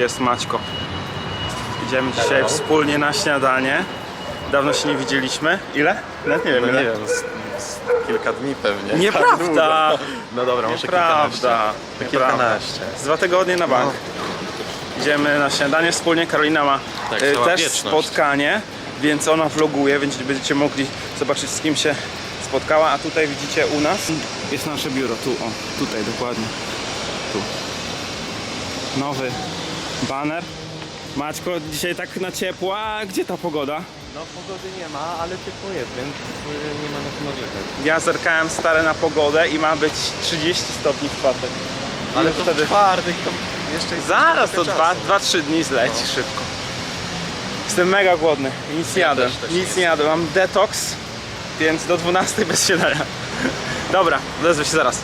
jest Maćko. Idziemy dzisiaj wspólnie na śniadanie. Dawno się nie widzieliśmy. Ile? Nawet nie wiem, No ile. nie wiem, z, z kilka dni pewnie. Nieprawda! No dobra, może kilkanaście. Nieprawda! To Nieprawda. kilkanaście. Z dwa tygodnie na bank. Idziemy na śniadanie wspólnie. Karolina ma Tak, cała też wieczność. spotkanie, więc ona vloguje, więc będziecie mogli zobaczyć z kim się spotkała. A tutaj widzicie u nas jest nasze biuro. Tu, o, tutaj dokładnie. Tu. Nowy baner. Maćko, dzisiaj tak na ciepło, a gdzie ta pogoda? No pogody nie ma, ale ciepło jest, więc y, nie ma na co narzekać. Ja zerkałem stare na pogodę i ma być 30 stopni w czwartek. Ale I to wtedy- to jeszcze jest Zaraz to trochę dwa, czasu. 2-3 dni zleci szybko. Jestem mega głodny. Nic nie jadłem. też Nic nie nie jadłem. Mam detoks, więc do 12 bez śniadania. Dobra, odezwę się zaraz.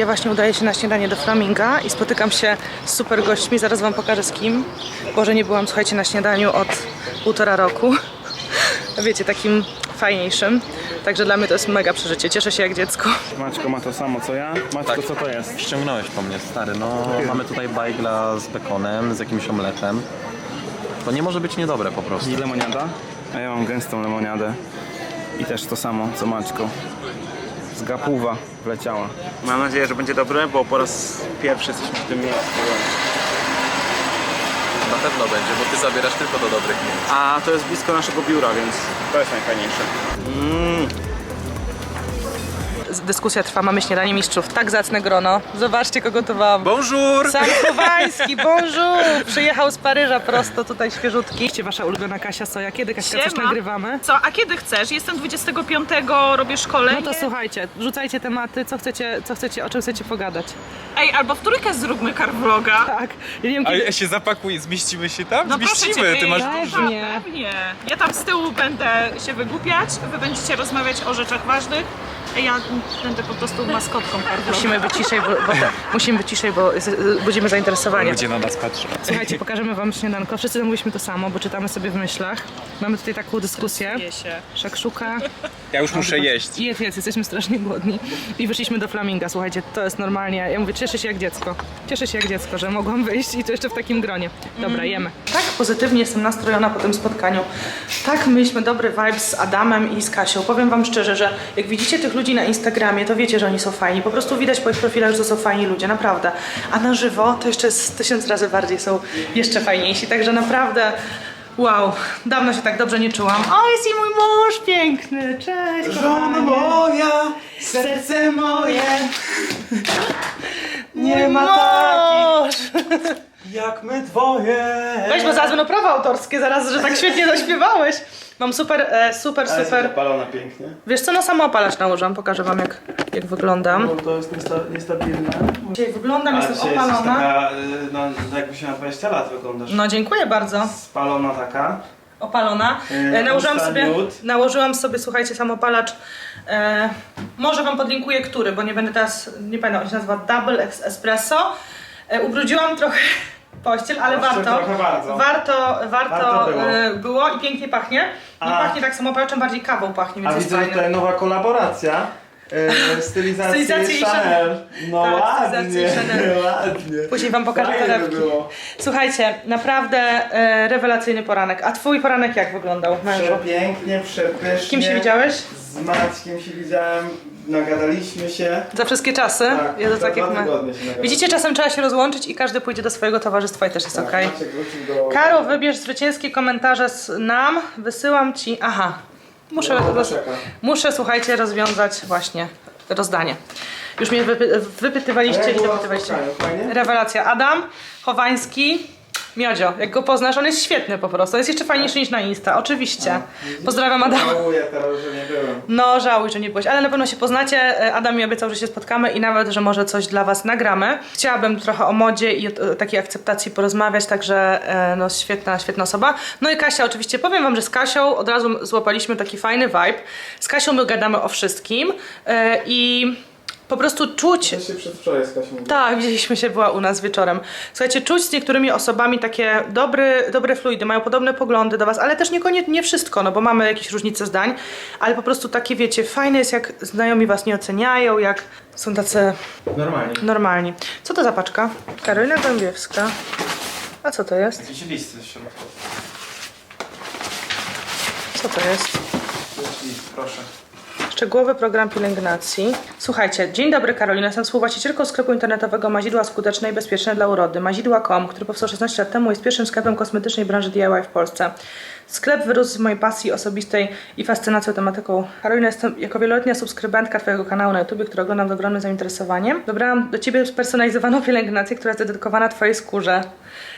Ja właśnie udaję się na śniadanie do Flaminga i spotykam się z super gośćmi. Zaraz wam pokażę z kim. Boże, nie byłam, słuchajcie, na śniadaniu od półtora roku. Wiecie, takim fajniejszym. Także dla mnie to jest mega przeżycie. Cieszę się jak dziecko. Maćko ma to samo co ja. Maćko, Tak. co to jest? Ściągnąłeś po mnie, stary. No, mamy tutaj bajgla z bekonem, z jakimś omletem. To nie może być niedobre po prostu. I lemoniada? A ja mam gęstą lemoniadę. I też to samo co Maćko. Z gapuwa wleciała. Mam nadzieję, że będzie dobre, bo po raz pierwszy jesteśmy w tym miejscu. Na pewno będzie, bo ty zabierasz tylko do dobrych miejsc. A to jest blisko naszego biura, więc to jest najfajniejsze. Dyskusja trwa, mamy śniadanie mistrzów. Tak zacne grono. Zobaczcie, kogo tu wam. Bonjour! Sam Chowański, bonjour! Przyjechał z Paryża prosto, tutaj świeżutki. Gdzie wasza ulubiona Kasia Soja? Kiedy Kaśka coś Siema. nagrywamy? Co, a kiedy chcesz? Jestem 25, robię szkolenie. No to słuchajcie, rzucajcie tematy, co chcecie, co chcecie, o czym chcecie pogadać. Ej, albo w trójkę zróbmy carvloga. Tak, ja nie wiem, kiedy... Ale się zapakuj, zmieścimy się tam? No proszę zmieścimy, cię, ty masz ej, dużo. Pewnie. Pewnie. Ja tam z tyłu będę się wygłupiać, wy będziecie rozmawiać o rzeczach ważnych, a ja będę po prostu maskotką. Musimy być ciszej, bo, bo musimy być ciszej, bo z- budzimy zainteresowanie. Ludzie na nas patrzą. Słuchajcie, pokażemy wam śniadanko. Wszyscy zamówiliśmy to samo, bo czytamy sobie w myślach. Mamy tutaj taką dyskusję. Się. Szakszuka. Ja już muszę jeść. Jest, jest, jesteśmy strasznie głodni. I wyszliśmy do Flaminga, słuchajcie, to jest normalnie. Ja mówię, cieszę się jak dziecko. Cieszę się jak dziecko, że mogłam wyjść i to jeszcze w takim gronie. Dobra, jemy. Tak pozytywnie jestem nastrojona po tym spotkaniu. Tak mieliśmy dobry vibe z Adamem i z Kasią. Powiem wam szczerze, że jak widzicie tych ludzi na Instagramie, to wiecie, że oni są fajni. Po prostu widać po ich profilach, że to są fajni ludzie, naprawdę. A na żywo to jeszcze jest tysiąc razy bardziej są jeszcze fajniejsi. Także naprawdę Wow, dawno się tak dobrze nie czułam. O, jest i mój mąż piękny. Cześć, kochanie. moja, serce moje, nie ma Mąż! Jak my dwoje. Weź, bo zaraz będą prawa autorskie, zaraz, że tak świetnie zaśpiewałeś. Mam super, e, super, super. Zapalona pięknie. Wiesz co, no samoopalacz nałożyłam, pokażę wam jak, jak wyglądam. Bo to jest niesta- niestabilne. Dzisiaj wyglądam, A jestem dzisiaj jesteś opalona. taka, y, no jakbyś miała 20 lat wyglądasz. No dziękuję bardzo. Spalona taka. Opalona. Yy, E, nałożyłam usta sobie, nałożyłam sobie, słuchajcie, samopalacz. E, może wam podlinkuję który, bo nie będę teraz, nie pamiętam, on się nazywa Double Ex- Espresso. E, ubrudziłam trochę pościel, ale Pościel warto. trochę bardzo. Warto, warto, Warto było. e, było i pięknie pachnie. Nie A. pachnie tak samopalaczem, bardziej kawą pachnie, więc A jest widzę, fajne. tutaj nowa kolaboracja. Yy, stylizacji Stylizacji Chanel. No Tak, ładnie, Chanel. ładnie. Później wam pokażę Fajnie by torebki. było. Słuchajcie, naprawdę e, rewelacyjny poranek. A twój poranek jak wyglądał, mężu? Przepięknie, przepysznie. Z kim się widziałeś? Z Maćkiem się widziałem, nagadaliśmy się. Za wszystkie czasy? Tak, za tak jak my. tygodnie się nagadaliśmy. Widzicie, czasem trzeba się rozłączyć i każdy pójdzie do swojego towarzystwa i też jest Tak. Maciek wrócił do... Karo, wybierz zwycięskie komentarze z nam. Wysyłam ci. Aha. Muszę, No, roz... muszę słuchajcie, rozwiązać właśnie rozdanie. Już mnie wypy... wypytywaliście i dopytywaliście. Rewelacja. Adam Chowański. Miodzio, jak go poznasz, on jest świetny po prostu. Jest jeszcze fajniejszy niż na Insta, oczywiście. Pozdrawiam Adama. Żałuję teraz, że nie byłem. No, żałuj, że nie byłeś, ale na pewno się poznacie. E, Adam mi obiecał, że się spotkamy i nawet, że może coś dla Was nagramy. Chciałabym trochę o modzie i o o takiej akceptacji porozmawiać, także e, no, świetna, świetna osoba. No i Kasia, oczywiście powiem Wam, że z Kasią od razu złapaliśmy taki fajny vibe. Z Kasią my gadamy o wszystkim e, i Po prostu czuć się przedwczoraj z Kasią tak, widzieliśmy się, była u nas wieczorem. Słuchajcie, czuć z niektórymi osobami takie dobry, dobre fluidy, mają podobne poglądy do was, ale też niekoniecznie nie wszystko, no bo mamy jakieś różnice zdań, ale po prostu takie, wiecie, fajne jest jak znajomi was nie oceniają, jak są tacy Normalnie. normalni. Co to za paczka? Karolina Gąbiewska. A co to jest? Jakieś listy w środku. Co to jest? To jest list, proszę. Szczegółowy program pielęgnacji. Słuchajcie, dzień dobry Karolina, jestem współwłaścicielką sklepu internetowego Mazidła Skuteczne i Bezpieczne dla Urody. Mazidła.com, który powstał 16 lat temu jest pierwszym sklepem kosmetycznej branży DIY w Polsce. Sklep wyrósł z mojej pasji osobistej i fascynacji tematyką. Karolina, jestem jako wieloletnia subskrybentka Twojego kanału na YouTube, który oglądam z ogromnym zainteresowaniem. Dobrałam do Ciebie spersonalizowaną pielęgnację, która jest dedykowana Twojej skórze.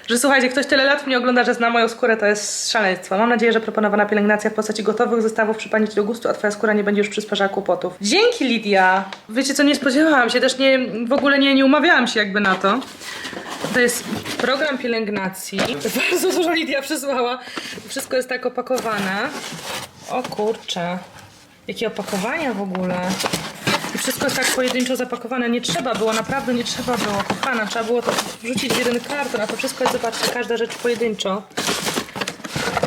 Że słuchajcie, ktoś tyle lat mnie ogląda, że zna moją skórę, to jest szaleństwo. Mam nadzieję, że proponowana pielęgnacja w postaci gotowych zestawów przypadnie Ci do gustu, a Twoja skóra nie będzie już przysparzała kłopotów. Dzięki Lidia! Wiecie co, nie spodziewałam się, też nie, w ogóle nie, nie umawiałam się jakby na to. To jest program pielęgnacji. Bardzo dużo Lidia przysłała. Wszystko jest tak opakowane. O kurczę. Jakie opakowania w ogóle. I wszystko jest tak pojedynczo zapakowane. Nie trzeba było, naprawdę nie trzeba było, kochana. Trzeba było to wrzucić w jeden karton, a to wszystko jest, zobaczcie, każda rzecz pojedynczo.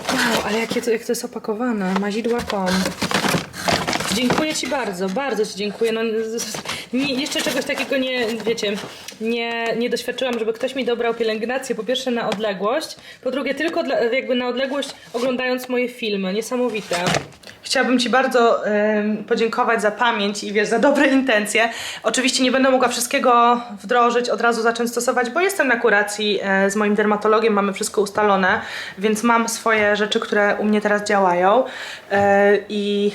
Wow, ale jakie to, jak to jest opakowane. Mazidła.com Dziękuję Ci bardzo, bardzo Ci dziękuję. No, nie, jeszcze czegoś takiego nie, wiecie, nie, nie doświadczyłam, żeby ktoś mi dobrał pielęgnację, po pierwsze na odległość, po drugie tylko dla, jakby na odległość oglądając moje filmy. Niesamowite. Chciałabym Ci bardzo podziękować za pamięć i wiesz, za dobre intencje. Oczywiście nie będę mogła wszystkiego wdrożyć, od razu zacząć stosować, bo jestem na kuracji e, z moim dermatologiem, mamy wszystko ustalone, więc mam swoje rzeczy, które u mnie teraz działają e, i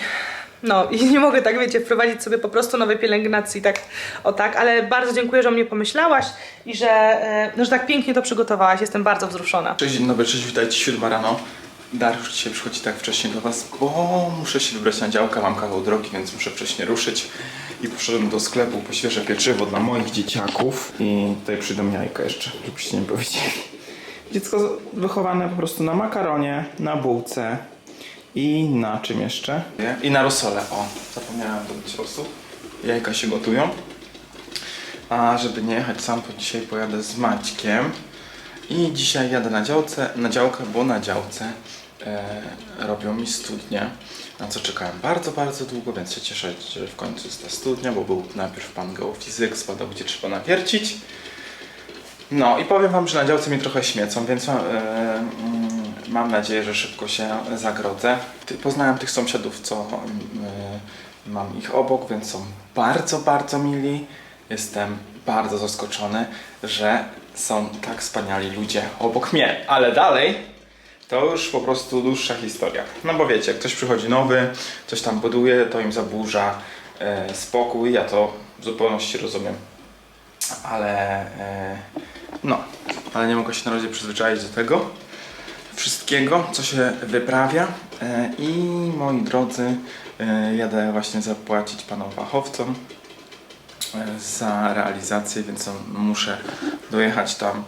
no i nie mogę tak, wiecie, wprowadzić sobie po prostu nowej pielęgnacji, tak o tak, ale bardzo dziękuję, że o mnie pomyślałaś i że, e, no, że tak pięknie to przygotowałaś. Jestem bardzo wzruszona. Cześć, dzień dobry, cześć, witajcie, siódma rano. Dariusz dzisiaj przychodzi tak wcześnie do Was, bo muszę się wybrać na działkę, mam kawał drogi, więc muszę wcześniej ruszyć. I poszedłem do sklepu po świeże pieczywo dla moich dzieciaków. I tutaj przyjdą jajka jeszcze, żebyście nie powiedzieli. Dziecko wychowane po prostu na makaronie, na bułce i na czym jeszcze? I na rosole, o, zapomniałem dodać rosół. Jajka się gotują. A żeby nie jechać sam, to dzisiaj pojadę z Maćkiem. I dzisiaj jadę na działce, na działkę, bo na działce e, robią mi studnię, na co czekałem bardzo, bardzo długo, więc się cieszę, że w końcu jest ta studnia, bo był najpierw pan geofizyk, spadał gdzie trzeba nawiercić. No i powiem wam, że na działce mi trochę śmiecą, więc e, mm, mam nadzieję, że szybko się zagrodzę. Poznałem tych sąsiadów, co e, mam ich obok, więc są bardzo, bardzo mili. Jestem bardzo zaskoczony, że są tak wspaniali ludzie obok mnie, ale dalej to już po prostu dłuższa historia. No bo wiecie, ktoś przychodzi nowy, coś tam buduje, to im zaburza e, spokój, ja to w zupełności rozumiem. Ale e, no, ale nie mogę się na razie przyzwyczaić do tego wszystkiego, co się wyprawia. E, I moi drodzy, e, jadę właśnie zapłacić panom fachowcom e, za realizację, więc muszę dojechać tam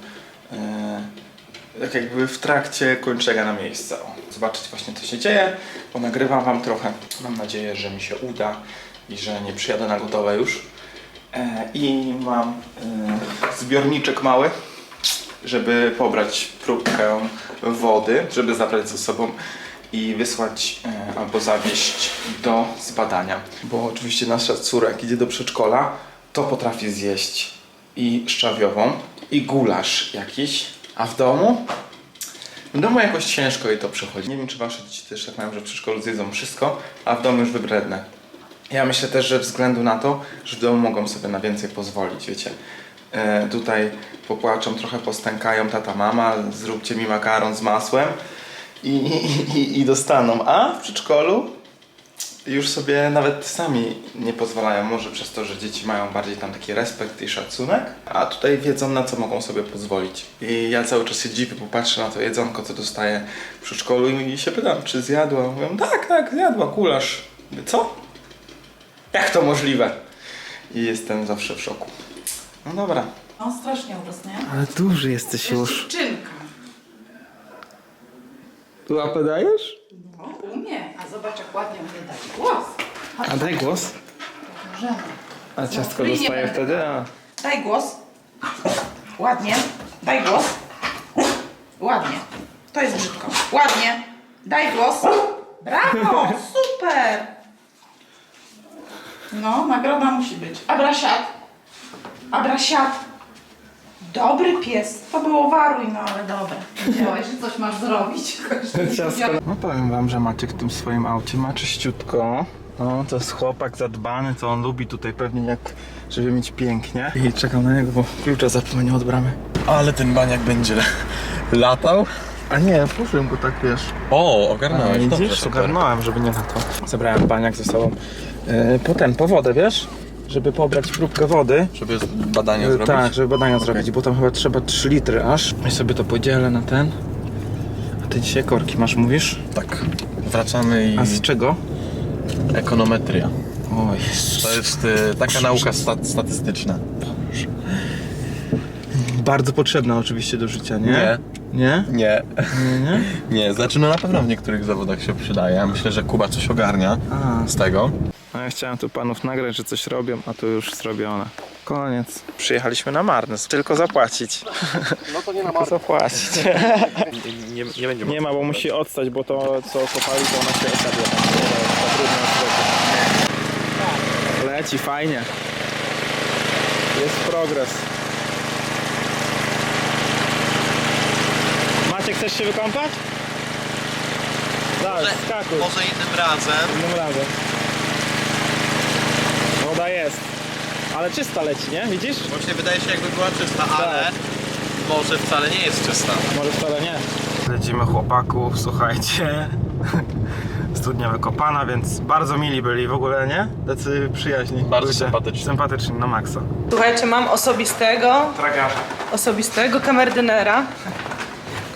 tak jakby w trakcie kończenia na miejsce. O, zobaczyć właśnie co się dzieje, bo nagrywam wam trochę. Mam nadzieję, że mi się uda i że nie przyjadę na gotowe już. I mam zbiorniczek mały, żeby pobrać próbkę wody, żeby zabrać ze sobą i wysłać e, albo zawieźć do zbadania. Bo oczywiście nasza córa, jak idzie do przedszkola, to potrafi zjeść i szczawiową, i gulasz jakiś, a w domu? W domu jakoś ciężko jej to przechodzi. Nie wiem, czy wasze dzieci też tak mają, że w przedszkolu zjedzą wszystko, a w domu już wybredne. Ja myślę też, że względu na to, że w domu mogą sobie na więcej pozwolić, wiecie. E, tutaj popłaczą, trochę postękają tata, mama, zróbcie mi makaron z masłem i, i, i, dostaną. A w przedszkolu już sobie nawet sami nie pozwalają, może przez to, że dzieci mają bardziej tam taki respekt i szacunek, a tutaj wiedzą na co mogą sobie pozwolić. I ja cały czas się dziwię, bo patrzę na to jedzonko, co dostaję w przedszkolu i się pytam, czy zjadła? Mówią, tak, tak, zjadła. Mówię, co? Jak to możliwe? I jestem zawsze w szoku. No dobra. On strasznie urósł, nie? Ale duży jesteś Dziewczynka. Łapę dajesz? No, umie. A zobacz, jak ładnie umie dać głos. A daj głos. Możemy. A ciastko Linie dostaje będę. wtedy? A. Daj głos. Ładnie. Daj głos. Ładnie. To jest brzydko. Ładnie. Daj głos. Brawo, super. No, nagroda musi być. Abrasiat. Abrasiat. Dobry pies. To było waruj, no ale dobre. Wiedziałeś, że coś masz zrobić. No powiem wam, że Maciek w tym swoim aucie ma czyściutko. No, to jest chłopak zadbany, to on lubi tutaj pewnie jak, żeby mieć pięknie. I czekam na niego, bo klucza zapomniał od bramy. Ale ten baniak będzie latał. A nie, puszczę go tak, wiesz. O, A, ogarnąłeś, dobrze, widzisz, super. ogarnąłem, żeby nie to. Zabrałem baniak ze sobą e, po ten, po wodę, wiesz? Żeby pobrać próbkę wody. Żeby badania E, zrobić? Tak, żeby badania zrobić, bo tam chyba trzeba 3 litry aż. I sobie to podzielę na ten. A ty dzisiaj korki masz, mówisz? Tak. Wracamy i A z czego? ekonometria. O Jezus. To jest y, taka nauka sta statystyczna. Bardzo potrzebna oczywiście do życia, nie? Nie. Nie? Nie. Nie, nie? Nie, znaczy no na pewno w niektórych zawodach się przydaje. Myślę, że Kuba coś ogarnia A. z tego. No ja chciałem tu panów nagrać, że coś robią, a tu już zrobione. Koniec. Przyjechaliśmy na marnes, tylko zapłacić. No to nie na marnes. zapłacić. Nie, nie będzie Nie ma, bo musi odstać, bo to co kopali, to ona się odstać. Leci, fajnie. Jest progres. Maciek, chcesz się wykąpać? Tak, skakuj. Może innym razem. Innym razem. Woda jest. Ale czysta leci, nie? Widzisz? Właśnie wydaje się jakby była czysta, ale może wcale nie jest czysta. Może wcale nie. Lecimy chłopaków, słuchajcie. Studnia wykopana, więc bardzo mili byli w ogóle, nie? Tacy przyjaźni. Bardzo sympatyczni. Sympatyczni, na maksa. Słuchajcie, mam osobistego, Tragarza. osobistego kamerdynera,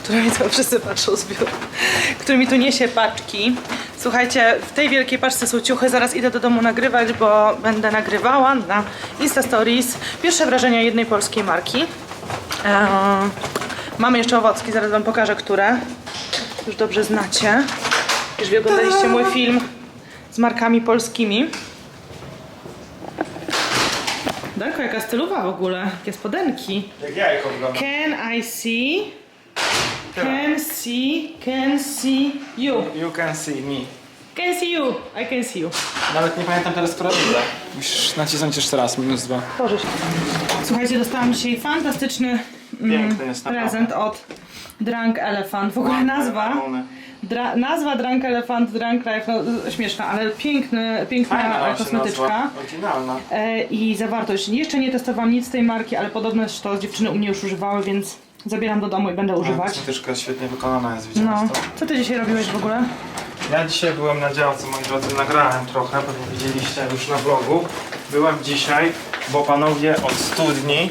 który mi to wszyscy patrzą z biura, który mi tu niesie paczki. Słuchajcie, w tej wielkiej paczce są ciuchy, zaraz idę do domu nagrywać, bo będę nagrywała na Insta Stories pierwsze wrażenia jednej polskiej marki. Eee, mamy jeszcze owocki, zaraz wam pokażę, które już dobrze znacie. Już oglądaliście mój film z markami polskimi. Danko, jaka stylowa w ogóle, jakie spodenki. Jak jajko wygląda. Can I see? Can see, can see you. You can see me. Can see you. I can see you. Nawet nie pamiętam teraz prawidła. Musisz nacisnąć jeszcze raz, minus dwa. Boże. Słuchajcie, dostałam dzisiaj fantastyczny mm, Piękny jest naprawdę. prezent od Drunk Elephant. W ogóle nazwa. Dra, nazwa Drunk Elephant, Drunk Life, no śmieszna, ale piękny, piękna Fajna kosmetyczka. Oryginalna. E, I zawartość. Jeszcze nie testowałam nic z tej marki, ale podobno to dziewczyny u mnie już używały, więc zabieram do domu i będę używać. Kosmetyczka świetnie wykonana jest, widziałeś No, to? co ty dzisiaj robiłeś w ogóle? Ja dzisiaj byłem na działce, moi drodzy, nagrałem trochę, pewnie widzieliście już na vlogu. Byłem dzisiaj, bo panowie od studni,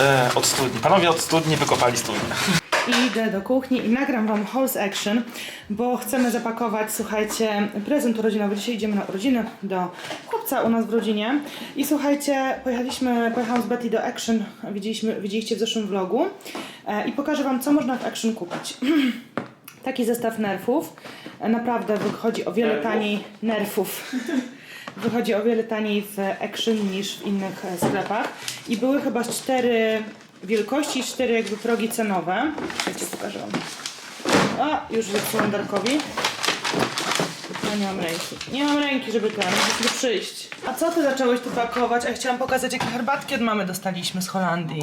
e, od studni, panowie od studni wykopali studnię. Idę do kuchni i nagram wam haul z action, bo chcemy zapakować, słuchajcie, prezent urodzinowy. Dzisiaj idziemy na urodziny do chłopca u nas w rodzinie. I słuchajcie, pojechaliśmy, pojechałam z Betty do action, widzieliśmy, widzieliście w zeszłym vlogu. E, I pokażę wam, co można w action kupić. Taki zestaw nerfów. E, Naprawdę wychodzi o wiele taniej nerfów. Wychodzi o wiele taniej w Action niż w innych e, sklepach. I były chyba cztery wielkości cztery jakby progi cenowe. Wiecie, pokażę wam. O, już zepsułam Darkowi. Ja nie mam ręki. Nie mam ręki, żeby ten, żeby przyjść. A co ty zacząłeś tu pakować? A ja chciałam pokazać, jakie herbatki od mamy dostaliśmy z Holandii.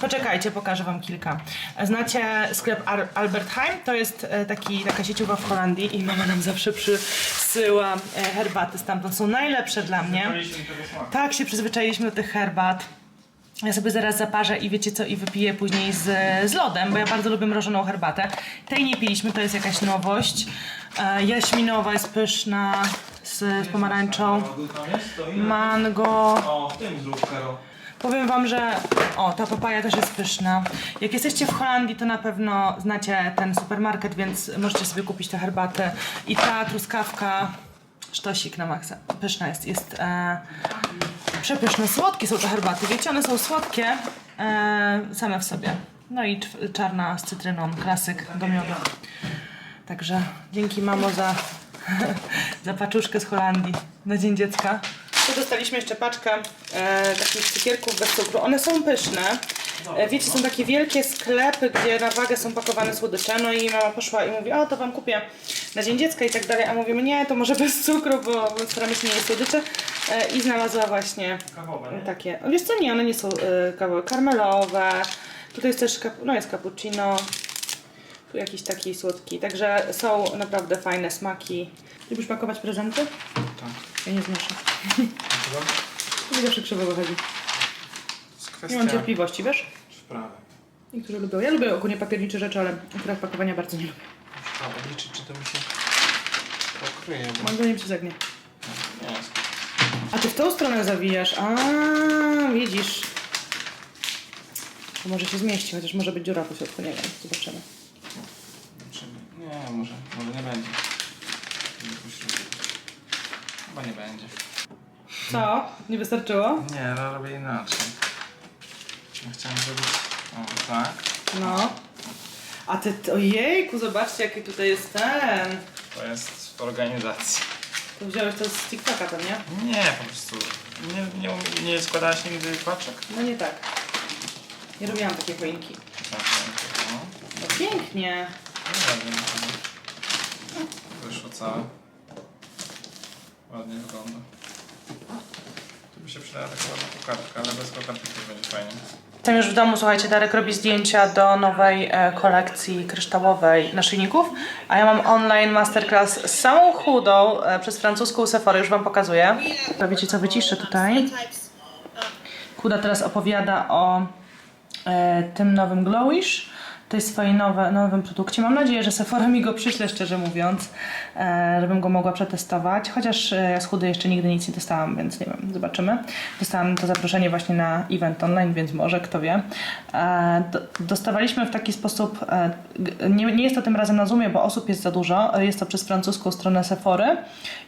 Poczekajcie, pokażę wam kilka. Znacie sklep Ar- Albert Heijn? To jest e, taki, taka sieciowa w Holandii i mama nam zawsze przysyła e, herbaty stamtąd. Są najlepsze dla mnie. Tak się przyzwyczailiśmy do tych herbat. Ja sobie zaraz zaparzę i wiecie co, i wypiję później z, z lodem, bo ja bardzo lubię mrożoną herbatę. Tej nie piliśmy, to jest jakaś nowość. E, jaśminowa jest pyszna z, z pomarańczą. Mango. O, w tym zrób. Powiem wam, że o, ta papaja też jest pyszna. Jak jesteście w Holandii, to na pewno znacie ten supermarket, więc możecie sobie kupić tę herbatę. I ta truskawka, sztosik na maksa. Pyszna jest, jest e, przepyszne. Słodkie są te herbaty, wiecie, one są słodkie e, same w sobie. No i cz- czarna z cytryną, klasyk do miodu. Także dzięki mamo za, za paczuszkę z Holandii na Dzień Dziecka. Tu dostaliśmy jeszcze paczkę e, takich cukierków bez cukru. One są pyszne. E, wiecie, są takie wielkie sklepy, gdzie na wagę są pakowane słodycze. No i mama poszła i mówi, o to wam kupię na Dzień Dziecka i tak dalej. A mówimy, nie, to może bez cukru, bo staramy się nie jeść słodycze. E, I znalazła właśnie takie. No Wiesz co, nie, one nie są e, kawowe, karmelowe. Tutaj jest też, kap- no jest cappuccino. Tu jakiś taki słodki. Także są naprawdę fajne smaki. Lubisz pakować prezenty? Tak. Ja nie znoszę. To zawsze krzywo wychodzi. Jest Nie mam cierpliwości, wiesz? sprawy. Niektórzy lubią. Ja lubię ogólnie papiernicze rzeczy, ale akurat pakowania bardzo nie lubię. Trzeba obliczyć, czy to mi się pokryje, bo Moim zdaniem się zegnie. nie jest. A ty w tą stronę zawijasz. A, widzisz. To może się zmieści, chociaż może być dziura po środku, nie wiem. Zobaczymy. Zobaczymy. Nie, może, może nie będzie. Chyba nie będzie. Co? Nie wystarczyło? Nie, robię inaczej. Ja chciałem zrobić o tak. No. A ty, ojejku, zobaczcie jaki tutaj jest ten. To jest w organizacji. To wziąłeś to z TikToka pewnie? Nie, po prostu. Nie, nie, nie składałaś nigdy paczek? No nie tak. Nie robiłam takiej choinki. Tak, no. No pięknie. No wygląda. Wyszło całe. Ładnie wygląda. By się przydała taka ładna kokardka, ale bez kokardki też będzie fajnie. Jestem już w domu, słuchajcie, Darek robi zdjęcia do nowej e, kolekcji kryształowej naszyjników, a ja mam online masterclass z samą chudą e, przez francuską Sephora, już wam pokazuję. To wiecie co, wyciszę tutaj. Chuda teraz opowiada o e, tym nowym Glowish, tej swojej nowe, nowym produkcie. Mam nadzieję, że Sephora mi go przyśle, szczerze mówiąc, e, żebym go mogła przetestować. Chociaż e, ja z chudy jeszcze nigdy nic nie testowałam, więc nie wiem, zobaczymy. Dostałam to zaproszenie właśnie na event online, więc może, kto wie. E, do, dostawaliśmy w taki sposób, e, nie, nie jest to tym razem na Zoomie, bo osób jest za dużo. Jest to przez francuską stronę Sephory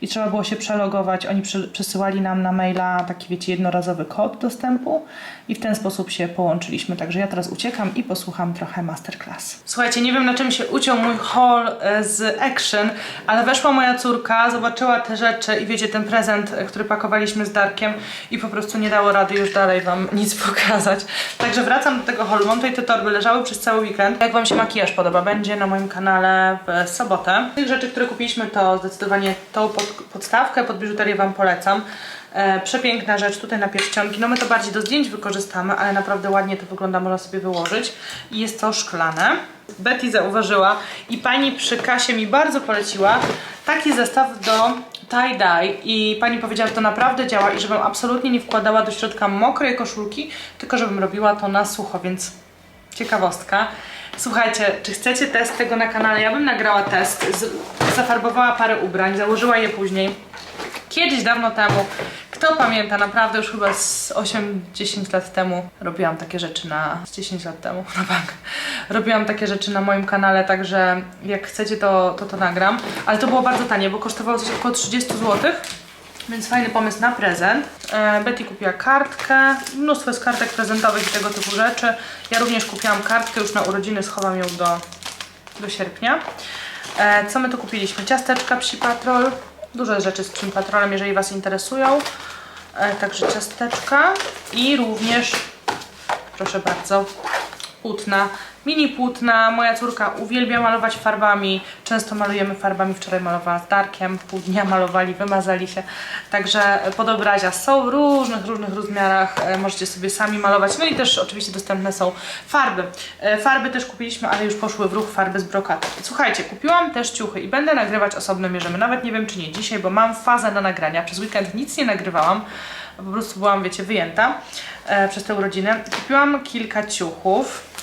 i trzeba było się przelogować. Oni przy, przysyłali nam na maila taki, wiecie, jednorazowy kod dostępu i w ten sposób się połączyliśmy. Także ja teraz uciekam i posłucham trochę masterclass. Słuchajcie, nie wiem na czym się uciął mój haul e, z Action, ale weszła moja córka, zobaczyła te rzeczy i wiecie, ten prezent, e, który pakowaliśmy z Darkiem i po prostu nie dało rady już dalej wam nic pokazać. Także wracam do tego haulu. Mam tutaj te torby, leżały przez cały weekend. Jak wam się makijaż podoba, będzie na moim kanale w sobotę. Tych rzeczy, które kupiliśmy, to zdecydowanie tą pod, podstawkę pod biżuterię wam polecam. E, przepiękna rzecz tutaj na pierścionki. No my to bardziej do zdjęć wykorzystamy, ale naprawdę ładnie to wygląda, można sobie wyłożyć. I jest to szklane. Betty zauważyła i pani przy kasie mi bardzo poleciła taki zestaw do tie-dye i pani powiedziała, że to naprawdę działa i żebym absolutnie nie wkładała do środka mokrej koszulki, tylko żebym robiła to na sucho, więc ciekawostka. Słuchajcie, czy chcecie test tego na kanale? Ja bym nagrała test, zafarbowała parę ubrań, założyła je później. Kiedyś, dawno temu, kto pamięta, naprawdę już chyba z 8-10 lat temu robiłam takie rzeczy na... z 10 lat temu, na bank. Robiłam takie rzeczy na moim kanale, także jak chcecie to, to to nagram. Ale to było bardzo tanie, bo kosztowało coś około 30 zł. Więc fajny pomysł na prezent. E, Betty kupiła kartkę, mnóstwo jest kartek prezentowych i tego typu rzeczy. Ja również kupiłam kartkę, już na urodziny schowam ją do, do sierpnia. E, co my tu kupiliśmy? Ciasteczka Psi Patrol. Dużo rzeczy z Psim Patrolem, jeżeli Was interesują. E, także ciasteczka i również, proszę bardzo, płótna. Mini płótna. Moja córka uwielbia malować farbami. Często malujemy farbami. Wczoraj malowała z Darkiem. Pół dnia malowali, wymazali się. Także podobrazia są w różnych, różnych rozmiarach. E, Możecie sobie sami malować. No i też oczywiście dostępne są farby. E, Farby też kupiliśmy, ale już poszły w ruch farby z brokatu. Słuchajcie, kupiłam też ciuchy i będę nagrywać osobno mierzymy. Nawet nie wiem czy nie dzisiaj, bo mam fazę na nagrania. Przez weekend nic nie nagrywałam. Po prostu byłam, wiecie, wyjęta e, przez te urodziny. Kupiłam kilka ciuchów.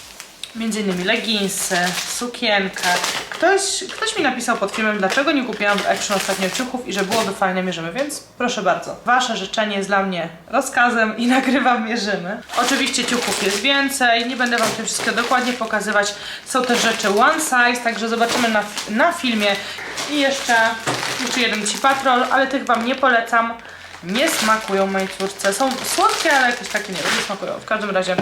Między innymi leginsy, sukienkę. Ktoś, ktoś mi napisał pod filmem, dlaczego nie kupiłam w Action ostatnio ciuchów i że byłoby fajne mierzymy, więc proszę bardzo. Wasze życzenie jest dla mnie rozkazem i nagrywam mierzymy. Oczywiście ciuchów jest więcej, nie będę wam tym wszystko dokładnie pokazywać. Są też rzeczy one size, także zobaczymy na, na filmie. I jeszcze, jeszcze jeden Ci Patrol, ale tych wam nie polecam. Nie smakują mojej córce. Są słodkie, ale jakieś takie nie, nie smakują. W każdym razie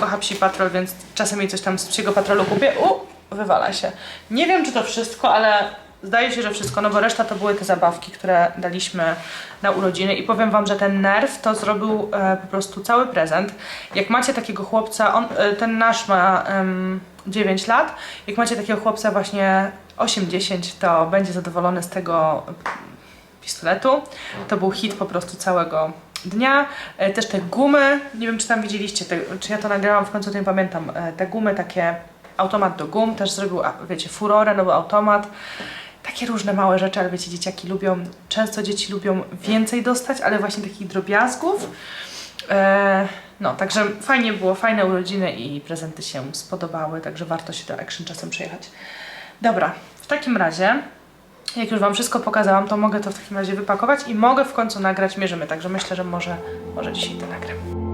kocha psi patrol, więc czasem coś tam z psiego patrolu kupię. U, wywala się. Nie wiem, czy to wszystko, ale zdaje się, że wszystko, no bo reszta to były te zabawki, które daliśmy na urodziny i powiem Wam, że ten nerw to zrobił e, po prostu cały prezent. Jak macie takiego chłopca, on, e, ten nasz ma em, 9 lat, jak macie takiego chłopca właśnie 8-10, to będzie zadowolony z tego pistoletu. To był hit po prostu całego dnia. E, Też te gumy, nie wiem czy tam widzieliście, te, czy ja to nagrałam w końcu, nie pamiętam. E, Te gumy, takie automat do gum też zrobił, wiecie, furorę, nowy automat. Takie różne małe rzeczy, ale wiecie, dzieciaki lubią, często dzieci lubią więcej dostać, ale właśnie takich drobiazgów. E, no, także fajnie było, fajne urodziny i prezenty się spodobały, także warto się do Action czasem przejechać. Dobra, w takim razie jak już Wam wszystko pokazałam, to mogę to w takim razie wypakować i mogę w końcu nagrać mierzymy, także myślę, że może, może dzisiaj to nagram.